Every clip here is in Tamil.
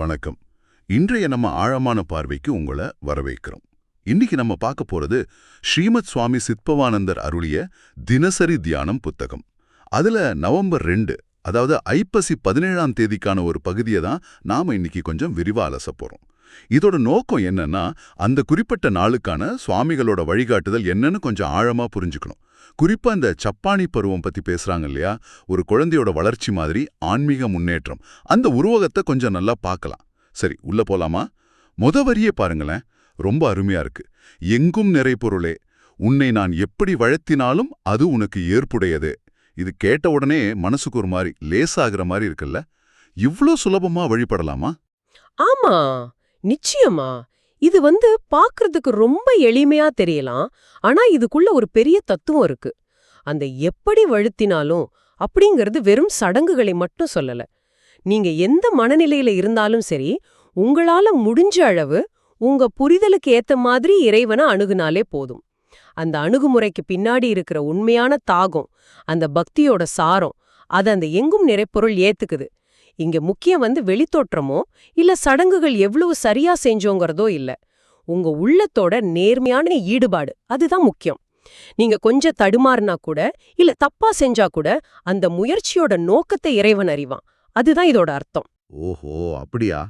வணக்கம். இன்றைய நம்ம ஆழமான பார்வைக்கு உங்களை வரவேற்கிறோம். இன்னைக்கு நம்ம பார்க்க போறது ஸ்ரீமத் சுவாமி சித்பவானந்தர் அருளிய தினசரி தியானம் புத்தகம். அதுல நவம்பர் ரெண்டு அதாவது ஐப்பசி பதினேழாம் தேதிக்கான ஒரு பகுதியை தான் நாம இன்னைக்கு கொஞ்சம் விரிவா அலச போறோம். இதோட நோக்கம் என்னன்னா அந்த குறிப்பிட்ட நாளுக்கான சுவாமிகளோட வழிகாட்டுதல் என்னன்னு கொஞ்சம் ஆழமா புரிஞ்சுக்கணும். குறிப்பா இந்த சப்பானி பருவம் பத்தி பேசுறாங்க இல்லையா? ஒரு குழந்தையோட வளர்ச்சி மாதிரி ஆன்மீக முன்னேற்றம். அந்த உருவகத்தை கொஞ்சம் நல்லா பார்க்கலாம். சரி உள்ள போலாமா? மொத வரியே பாருங்களேன். ரொம்ப அருமையா இருக்கு. எங்கும் நிறை பொருளே உன்னை நான் எப்படி வழத்தினாலும் அது உனக்கு ஏற்புடையது. இது கேட்ட உடனே மனசுக்கு ஒரு மாதிரி லேசாகிற மாதிரி இருக்குல்ல? இவ்ளோ சுலபமா வழிபடலாமா? ஆமா. நிச்சயமா. இது வந்து பாக்குறதுக்கு ரொம்ப எளிமையா தெரியலாம். ஆனா இதுக்குள்ள ஒரு பெரிய தத்துவம் இருக்கு. அந்த எப்படி வழுத்தினாலும் அப்படிங்கிறது வெறும் சடங்குகளை மட்டும் சொல்லல. நீங்க எந்த மனநிலையில இருந்தாலும் சரி உங்களால முடிஞ்ச அளவு உங்க புரிதலுக்கு ஏத்த மாதிரி இறைவனை அணுகுனாலே போதும். அந்த அணுகுமுறைக்கு பின்னாடி இருக்கிற உண்மையான தாகம் அந்த பக்தியோட சாரம் அது அந்த எங்கும் நிறைப்பொருள் ஏத்துக்குது. இங்க முக்கியம் வந்து வெளித்தோற்றமோ இல்ல சடங்குகள் எவ்வளவு சரியா செஞ்சோங்கிறதோ இல்ல. உங்க உள்ளத்தோட நேர்மையான ஈடுபாடு அதுதான் முக்கியம். நீங்க கொஞ்சம் தடுமாறினா கூட இல்ல தப்பா செஞ்சா கூட அந்த முயற்சியோட நோக்கத்தை இறைவன் அறிவான். அதுதான் இதோட அர்த்தம். ஓஹோ அப்படியா?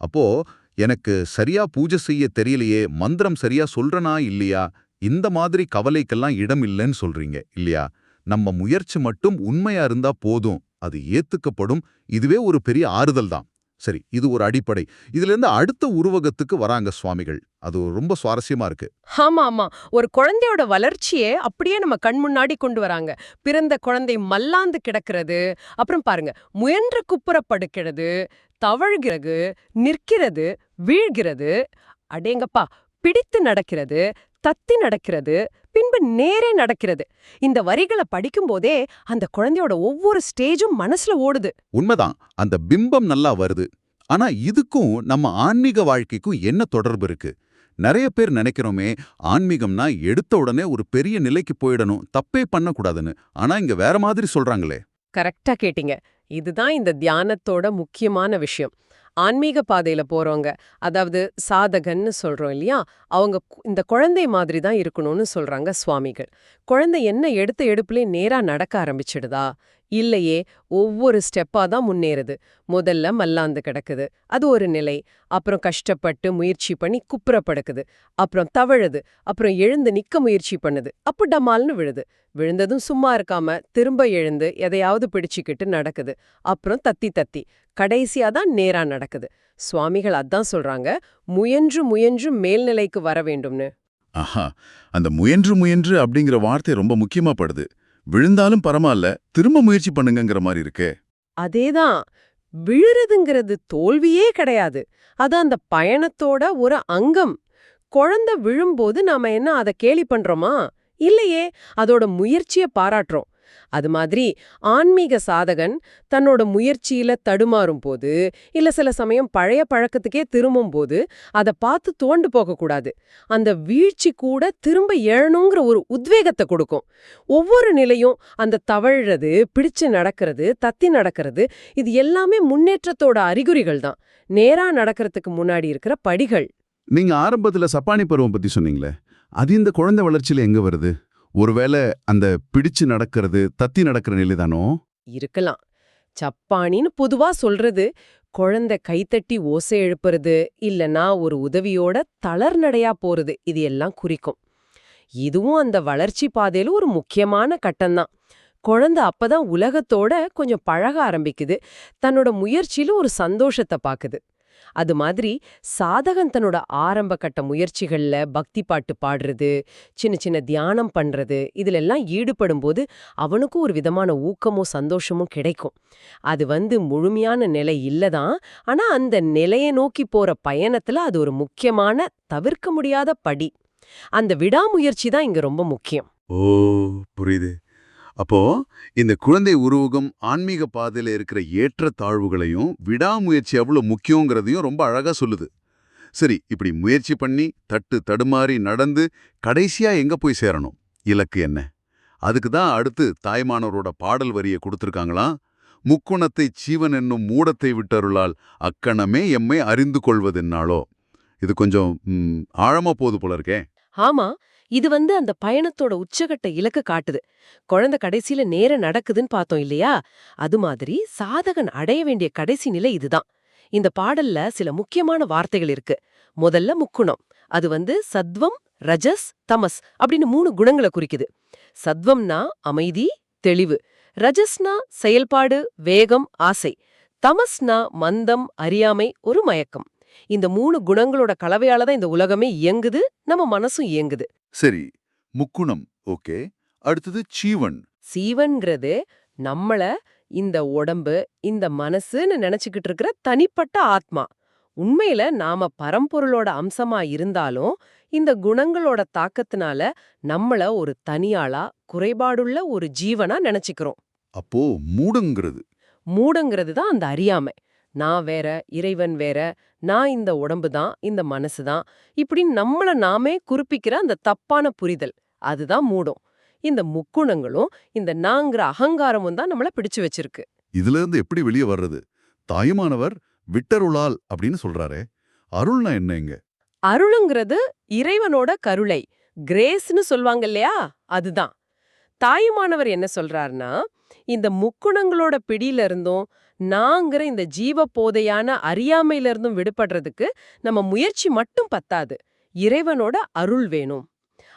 அப்போ எனக்கு சரியா பூஜை செய்ய தெரியலையே மந்திரம் சரியா சொல்றனா இல்லையா? இந்த மாதிரி கவலைக்கெல்லாம் இடம் இல்லைன்னு சொல்றீங்க இல்லையா? நம்ம முயற்சி மட்டும் உண்மையா இருந்தா போதும். அது ஏத்துக்கப்படும். இதுவே ஒரு பெரிய ஆறுதல் தான் சரி இது ஒரு அடிப்படை. இதுல இருந்து அடுத்த உருவகத்துக்கு வராங்க சுவாமிகள். அது ரொம்ப சுவாரஸ்யமா இருக்கு. ஆமா ஆமா. ஒரு குழந்தையோட வளர்ச்சியே அப்படியே நம்ம கண் முன்னாடி கொண்டு வராங்க. பிறந்த குழந்தை மல்லாந்து கிடக்கிறது. அப்புறம் பாருங்க முயன்று குப்புற படுக்கிறது தவழ்கிறது நிற்கிறது வீழ்கிறது அடேங்கப்பா பிடித்து நடக்கிறது தத்தி நடக்கிறது பின்பு நேரே நடக்கிறது. இந்த வரிகளை படிக்கும்போதே அந்த குழந்தையோட ஒவ்வொரு ஸ்டேஜும் மனசுல ஓடுது. உண்மைதான். அந்த பிம்பம் நல்லா வருது. ஆனா இதுக்கும் நம்ம ஆன்மீக வாழ்க்கைக்கும் என்ன தொடர்பு இருக்கு? நிறைய பேர் நினைக்கிறோமே ஆன்மீகம்னா எடுத்த உடனே ஒரு பெரிய நிலைக்கு போயிடணும். தப்பே பண்ணக்கூடாதுன்னு. ஆனா இங்க வேற மாதிரி சொல்றாங்களே. கரெக்டா கேட்டீங்க. இதுதான் இந்த தியானத்தோட முக்கியமான விஷயம். ஆன்மீக பாதையில போறவங்க அதாவது சாதகன்னு சொல்றோம் இல்லையா? அவங்க இந்த குழந்தை மாதிரி தான் இருக்கணும்னு சொல்றாங்க சுவாமிகள். குழந்தை என்ன எடுத்த எடுப்புலே நேரா நடக்க ஆரம்பிச்சிடுதா? இல்லையே ஒவ்வொரு ஸ்டெப்பா தான் முன்னேறுது. முதல்ல மல்லாந்து கிடக்குது. அது ஒரு நிலை. அப்புறம் கஷ்டப்பட்டு முயற்சி பண்ணி குப்புறப்படுக்குது. அப்புறம் தவழுது. அப்புறம் எழுந்து நிக்க முயற்சி பண்ணுது. அப்போ டமால்னு விழுது. விழுந்ததும் சும்மா இருக்காம திரும்ப எழுந்து எதையாவது பிடிச்சுக்கிட்டு நடக்குது. அப்புறம் தத்தி தத்தி. கடைசியா தான் நேரா நடக்குது. சுவாமிகள் அதான் சொல்றாங்க முயன்று முயன்று மேல்நிலைக்கு வர வேண்டும்னு. ஆஹா. அந்த முயன்று முயன்று அப்படிங்கிற வார்த்தை ரொம்ப முக்கியமா படுது. விழுந்தாலும் பரமால்ல திரும்ப முயற்சி பண்ணுங்கிற மாதிரி இருக்கே. அதேதான். விழுறதுங்கிறது தோல்வியே கிடையாது. அது அந்த பயணத்தோட ஒரு அங்கம். குழந்தை விழும்போது நாம என்ன அதை கேலி பண்றோமா? இல்லையே அதோட முயற்சிய பாராட்டுறோம். அது மாதிரி ஆன்மீக சாதகன் தன்னோட முயற்சியில தடுமாறும் போது இல்ல சில சமயம் பழைய பழக்கத்துக்கே திரும்பும் போது அதை பார்த்து தோண்டு போகக்கூடாது அந்த வீழ்ச்சி கூட திரும்ப எழணுங்கிற ஒரு உத்வேகத்தை கொடுக்கும். ஒவ்வொரு நிலையும் அந்த தவழ்றது பிடிச்சு நடக்கிறது தத்தி நடக்கிறது இது எல்லாமே முன்னேற்றத்தோட அறிகுறிகள் தான். நேரா நடக்கிறதுக்கு முன்னாடி இருக்கிற படிகள். நீங்க ஆரம்பத்துல சப்பானி பருவம் பத்தி சொன்னீங்களே அது இந்த குழந்தை வளர்ச்சியில எங்க வருது? ஒருவேளை அந்த பிடிச்சு நடக்கிறது தத்தி நடக்கிற நிலைதானோ இருக்கலாம். சப்பானின்னு பொதுவா சொல்றது குழந்தை கைத்தட்டி ஓசை எழுப்புறது இல்லனா ஒரு உதவியோட தளர்நடையா போறது இது எல்லாம் குறிக்கும். இதுவும் அந்த வளர்ச்சி பாதையில ஒரு முக்கியமான கட்டம்தான். குழந்தை அப்பதான் உலகத்தோட கொஞ்சம் பழக ஆரம்பிக்குது தன்னோட முயற்சியில ஒரு சந்தோஷத்தை பாக்குது. அது மாதிரி சாதகன் தன்னோட ஆரம்ப கட்ட முயற்சிகள்ல பக்தி பாட்டு பாடுறது சின்ன சின்ன தியானம் பண்றது இதுல எல்லாம் ஈடுபடும் போது அவனுக்கும் ஒரு விதமான ஊக்கமோ சந்தோஷமும் கிடைக்கும். அது வந்து முழுமையான நிலை இல்லதான் ஆனா அந்த நிலையை நோக்கி போற பயணத்துல அது ஒரு முக்கியமான தவிர்க்க முடியாத படி. அந்த விடாமுயற்சி தான் இங்க ரொம்ப முக்கியம். ஓ புரியுது. அப்போ இந்த குழந்தை உருவகம் ஆன்மீக பாதையில இருக்கிற ஏற்ற தாழ்வுகளையும் விடாமுயற்சி எவ்வளோ முக்கியங்கிறதையும் ரொம்ப அழகா சொல்லுது. சரி இப்படி முயற்சி பண்ணி தட்டு தடுமாறி நடந்து கடைசியா எங்க போய் சேரணும்? இலக்கு என்ன? அதுக்கு தான் அடுத்து தாய்மானவரோட பாடல் வரியை கொடுத்துருக்காங்களாம் முக்குணத்தை சீவன் என்னும் மூடத்தை விட்டருளால் அக்கணமே எம்மை அறிந்து கொள்வதென்னாலோ? இது கொஞ்சம் ம், ஆழமா போது போல இருக்கே. ஆமா இது வந்து அந்த பயணத்தோட உச்சகட்ட இலக்கு காட்டுது. குழந்தை கடைசியில நேர நடக்குதுன்னு பார்த்தோம் இல்லையா? அது மாதிரி சாதகன் அடைய வேண்டிய கடைசி நிலை இதுதான். இந்த பாடல்ல சில முக்கியமான வார்த்தைகள் இருக்கு. முதல்ல முக்குணம் அது வந்து சத்வம் ரஜஸ் தமஸ் அப்படின்னு மூணு குணங்களை குறிக்குது. சத்வம்னா அமைதி தெளிவு. ரஜஸ்னா செயல்பாடு வேகம் ஆசை. தமஸ்னா மந்தம் அறியாமை ஒரு மயக்கம். இந்த மூணு குணங்களோட கலவையால தான் இந்த உலகமே இயங்குது நம்ம மனசும் இயங்குது. சரி முக்குணம் ஓகே. அடுத்தது சீவன். சீவன்கிறது நம்மள இந்த உடம்பு இந்த மனசுன்னு நினைச்சுக்கிட்டு இருக்கிற தனிப்பட்ட ஆத்மா. உண்மையில நாம பரம்பொருளோட அம்சமா இருந்தாலும் இந்த குணங்களோட தாக்கத்தினால நம்மள ஒரு தனியாளா குறைபாடுள்ள ஒரு ஜீவனா நினைச்சுக்கிறோம். அப்போ மூடுங்கிறது. மூடங்கிறது தான் அந்த அறியாமை. நான் வேற இறைவன் வேற நான் இந்த உடம்பு தான் இந்த மனசு தான் இப்படி நம்மள நாமே குறிப்பிக்கிற அந்த தப்பான புரிதல். அதுதான் மூடும். இந்த முக்குணங்களும் இந்த நாங்கிற அகங்காரமும் தான் நம்மள பிடிச்சு வச்சிருக்கு. இதுல இருந்து எப்படி வெளியே வர்றது? தாயுமானவர் விட்டருளால் அப்படின்னு சொல்றாரே. அருள்னா என்ன இங்க? அருளுங்கிறது இறைவனோட கருளை. கிரேஸ்னு சொல்வாங்க இல்லையா? அதுதான் தாயுமானவர் என்ன சொல்றாருன்னா இந்த முக்குணங்களோட பிடியில இருந்தும் நாங்கிற இந்த ஜீவ போதையான அறியாமையிலிருந்தும் விடுபடுறதுக்கு நம்ம முயற்சி மட்டும் பத்தாது. இறைவனோட அருள் வேணும்.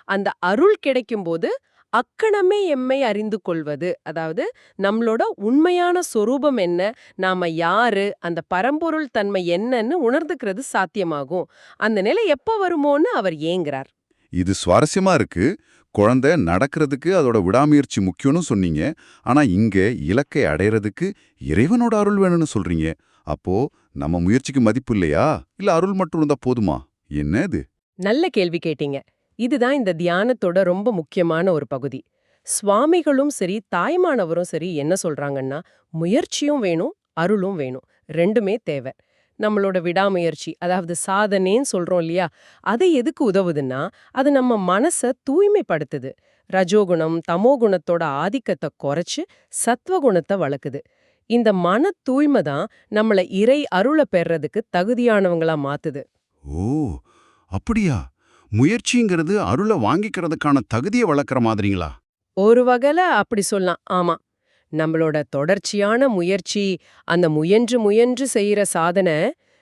அந்த அருள் கிடைக்கும்போது அக்கணமே எம்மை அறிந்து கொள்வது. அதாவது நம்மளோட உண்மையான சொரூபம் என்ன? நாம யாரு? அந்த பரம்பொருள் தன்மை என்னன்னு உணர்ந்துக்கிறது சாத்தியமாகும். அந்த நிலை எப்ப வருமோன்னு அவர் ஏங்குறார். இது சுவாரஸ்யமா இருக்கு. குழந்தை நடக்கிறதுக்கு அதோட விடாமுயற்சி முக்கியம்னு சொன்னீங்க. ஆனா இங்க இலக்கை அடையறதுக்கு இறைவனோட அருள் வேணும்னு சொல்றீங்க. அப்போ நம்ம முயற்சிக்கு மதிப்பு இல்லையா? இல்ல அருள் மட்டும் இருந்தா போதுமா? என்ன இது? நல்ல கேள்வி கேட்டீங்க. இதுதான் இந்த தியானத்தோட ரொம்ப முக்கியமான ஒரு பகுதி. சுவாமிகளும் சரி தாய்மானவரும் சரி என்ன சொல்றாங்கன்னா முயற்சியும் வேணும் அருளும் வேணும். ரெண்டுமே தேவை. நம்மளோட விடாமுயற்சி அதாவது சாதனைன்னு சொல்றோம் இல்லையா? அது எதுக்கு உதவுதுன்னா அது நம்ம மனச தூய்மைப்படுத்துது. ரஜோகுணம் தமோகுணத்தோட ஆதிக்கத்தை குறைச்சு சத்வகுணத்தை வளர்க்குது இந்த மன தூய்மை தான் நம்மள இறை அருளை பெறறதுக்கு தகுதியானவங்களா மாத்துது. ஓ அப்படியா? முயற்சிங்கிறது அருளை வாங்கிக்கிறதுக்கான தகுதியை வளர்க்குற மாதிரிங்களா? ஒரு வகையில அப்படி சொல்லலாம். ஆமா. நம்மளோட தொடர்ச்சியான முயற்சி அந்த முயன்று முயன்று செய்யற சாதனை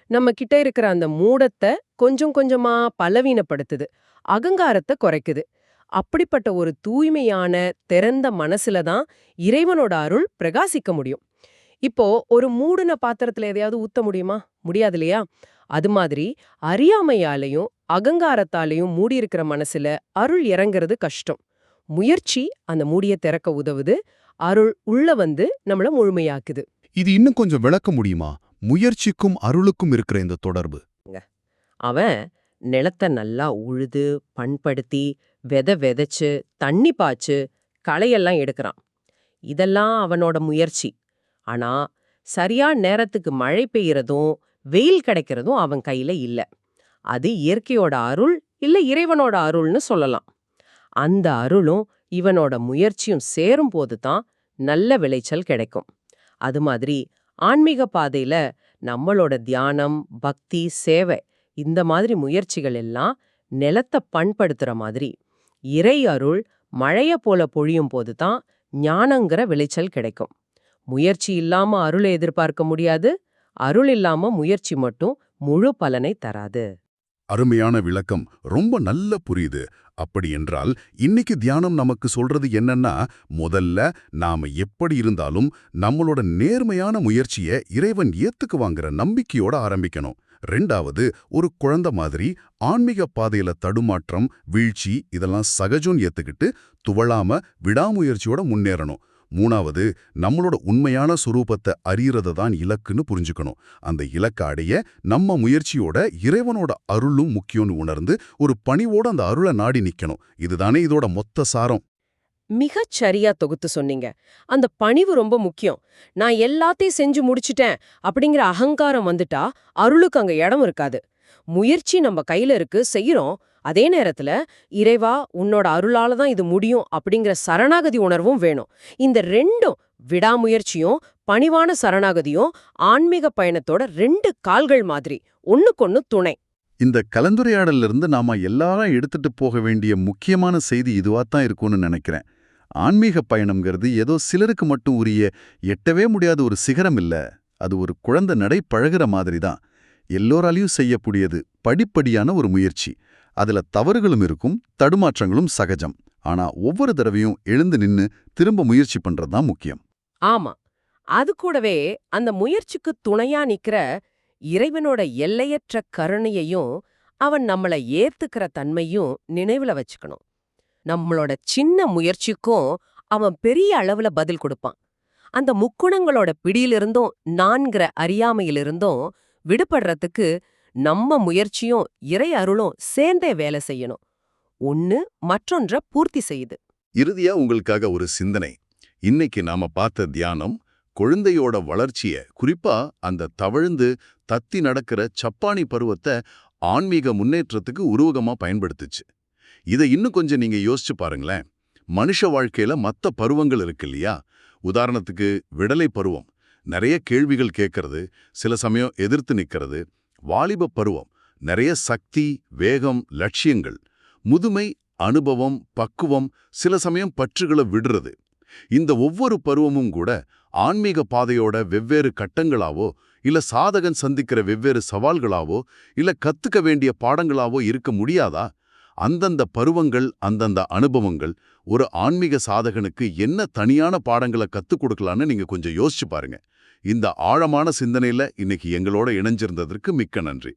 நம்ம கிட்ட இருக்கிற அந்த மூடத்தை கொஞ்சம் கொஞ்சமா பலவீனப்படுத்துது அகங்காரத்தை குறைக்குது. அப்படிப்பட்ட ஒரு தூய்மையான திறந்த மனசுல தான் இறைவனோட அருள் பிரகாசிக்க முடியும். இப்போ ஒரு மூடுன பாத்திரத்துல எதையாவது ஊத்த முடியுமா? முடியாது இல்லையா? அது மாதிரி அறியாமையாலையும் அகங்காரத்தாலையும் மூடியிருக்கிற மனசுல அருள் இறங்குறது கஷ்டம். முயற்சி அந்த மூடிய திறக்க உதவுது அருள் உள்ள வந்து நம்மள முழுமையாக்குது. இது இன்னும் கொஞ்சம் விளக்க முடியுமா? முயற்சிக்கும் அருளுக்கும் இருக்கிற இந்த தொடர்பு. அவன் நிலத்தை நல்லா உழுது பண்படுத்தி விதை விதைச்சு தண்ணி பாய்ச்சு களையெல்லாம் எடுக்கிறான். இதெல்லாம் அவனோட முயற்சி. ஆனா சரியா நேரத்துக்கு மழை பெய்யறதும் வெயில் கிடைக்கிறதும் அவன் கையில இல்ல. அது இயற்கையோட அருள் இல்ல இறைவனோட அருள்னு சொல்லலாம். அந்த அருளும் இவனோட முயற்சியும் சேரும் போது தான் நல்ல விளைச்சல் கிடைக்கும். அது மாதிரி ஆன்மீக பாதையில நம்மளோட தியானம் பக்தி சேவை இந்த மாதிரி முயற்சிகள் எல்லாம் நிலத்தை பண்படுத்துற மாதிரி இறை அருள் மழைய போல பொழியும் போது தான் ஞானங்கிற விளைச்சல் கிடைக்கும். முயற்சி இல்லாம அருளை எதிர்பார்க்க முடியாது. அருள் இல்லாம முயற்சி மட்டும் முழு பலனை தராது. அருமையான விளக்கம். ரொம்ப நல்ல புரியுது. அப்படி என்றால் இன்னைக்கு தியானம் நமக்கு சொல்றது என்னன்னா முதல்ல நாம எப்படி இருந்தாலும் நம்மளோட நேர்மையான முயற்சியை இறைவன் ஏத்துக்குவாங்கிற நம்பிக்கையோட ஆரம்பிக்கணும். ரெண்டாவது ஒரு குழந்தை மாதிரி ஆன்மீக பாதையில தடுமாற்றம் வீழ்ச்சி இதெல்லாம் சகஜம் ஏத்துக்கிட்டு துவளாம விடாமுயற்சியோட முன்னேறணும். மூணாவது நம்மளோட உண்மையான சுரூபத்தை அறியறத தான் இலக்குன்னு புரிஞ்சுக்கணும். அந்த இலக்கை அடைய நம்ம முயற்சியோட இறைவனோட அருளும் முக்கியம்னு உணர்ந்து ஒரு பணிவோட அந்த அருளை நாடி நிக்கணும். இதுதானே இதோட மொத்த சாரம். மிகச் சரியா தொகுத்து சொன்னீங்க. அந்த பணிவு ரொம்ப முக்கியம். நான் எல்லாத்தையும் செஞ்சு முடிச்சிட்டேன் அப்படிங்கிற அகங்காரம் வந்துட்டா அருளுக்கு அங்க இடம் இருக்காது. முயற்சி நம்ம கையில இருக்கு செய்யறோம் அதே நேரத்துல இறைவா உன்னோட அருளால தான் இது முடியும் அப்படிங்கிற சரணாகதி உணர்வும் வேணும். இந்த ரெண்டும் விடாமுயற்சியும் பணிவான சரணாகதியும் ஆன்மீக பயணத்தோட ரெண்டு கால்கள் மாதிரி ஒன்னுக்கொன்னு துணை. இந்த கலந்துரையாடல்ல இருந்து நாம எல்லாரும் எடுத்துட்டு போக வேண்டிய முக்கியமான செய்தி இதுவாத்தான் இருக்கும்னு நினைக்கிறேன். ஆன்மீக பயணம்ங்கிறது ஏதோ சிலருக்கு மட்டும் உரிய எட்டவே முடியாத ஒரு சிகரம் இல்ல. அது ஒரு குழந்தை நடை பழகுற மாதிரி தான். எல்லோராலையும் செய்யக்கூடியது படிப்படியான ஒரு முயற்சி. அதுல தவறுகளும் இருக்கும் தடுமாற்றங்களும் சகஜம். ஆனா ஒவ்வொரு தடவையும் எழுந்து நின்னு திரும்ப முயற்சி பண்றதுதான் முக்கியம். ஆமா. அது கூடவே அந்த முயற்சிக்கு துணையா நிக்கிற இறைவனோட எல்லையற்ற கருணையையும் அவன் நம்மள ஏத்துக்கிற தன்மையும் நினைவுல வச்சுக்கணும். நம்மளோட சின்ன முயற்சிக்கும் அவன் பெரிய அளவுல பதில் கொடுப்பான். அந்த முக்குணங்களோட பிடியிலிருந்தும் நான்கிற அறியாமையிலிருந்தும் விடுபடுறதுக்கு நம்ம முயற்சியும் இறை அருளும் சேர்ந்தே வேலை செய்யணும். ஒன்னு மற்றொன்ற பூர்த்தி செய்யுது. இறுதியா உங்களுக்காக ஒரு சிந்தனை. இன்னைக்கு நாம பார்த்த தியானம் குழந்தையோட வளர்ச்சிய குறிப்பா அந்த தவழ்ந்து தத்தி நடக்கிற சப்பானி பருவத்தை ஆன்மீக முன்னேற்றத்துக்கு உருவகமா பயன்படுத்துச்சு. இதை இன்னும் கொஞ்சம் நீங்க யோசிச்சு பாருங்களேன். மனுஷ வாழ்க்கையில மத்த பருவங்கள் இருக்கு இல்லையா? உதாரணத்துக்கு விடலை பருவம். நிறைய கேள்விகள் கேட்கறது சில சமயம் எதிர்த்து நிற்கிறது வாலிப பருவம் நிறைய சக்தி வேகம் லட்சியங்கள் முதுமை அனுபவம் பக்குவம் சில சமயம் பற்றுகளை விடுறது. இந்த ஒவ்வொரு பருவமும் கூட ஆன்மீக பாதையோட வெவ்வேறு கட்டங்களாவோ இல்ல சாதகன் சந்திக்கிற வெவ்வேறு சவால்களாவோ இல்ல கத்துக்க வேண்டிய பாடங்களாவோ இருக்க முடியாதா? அந்தந்த பருவங்கள் அந்தந்த அனுபவங்கள் ஒரு ஆன்மீக சாதகனுக்கு என்ன தனியான பாடங்களை கத்துக் கொடுக்கலான்னு நீங்க கொஞ்சம் யோசிச்சு பாருங்க. இந்த ஆழமான சிந்தனையில இன்னைக்கு எங்களோட இணைஞ்சிருந்ததற்கு மிக்க நன்றி.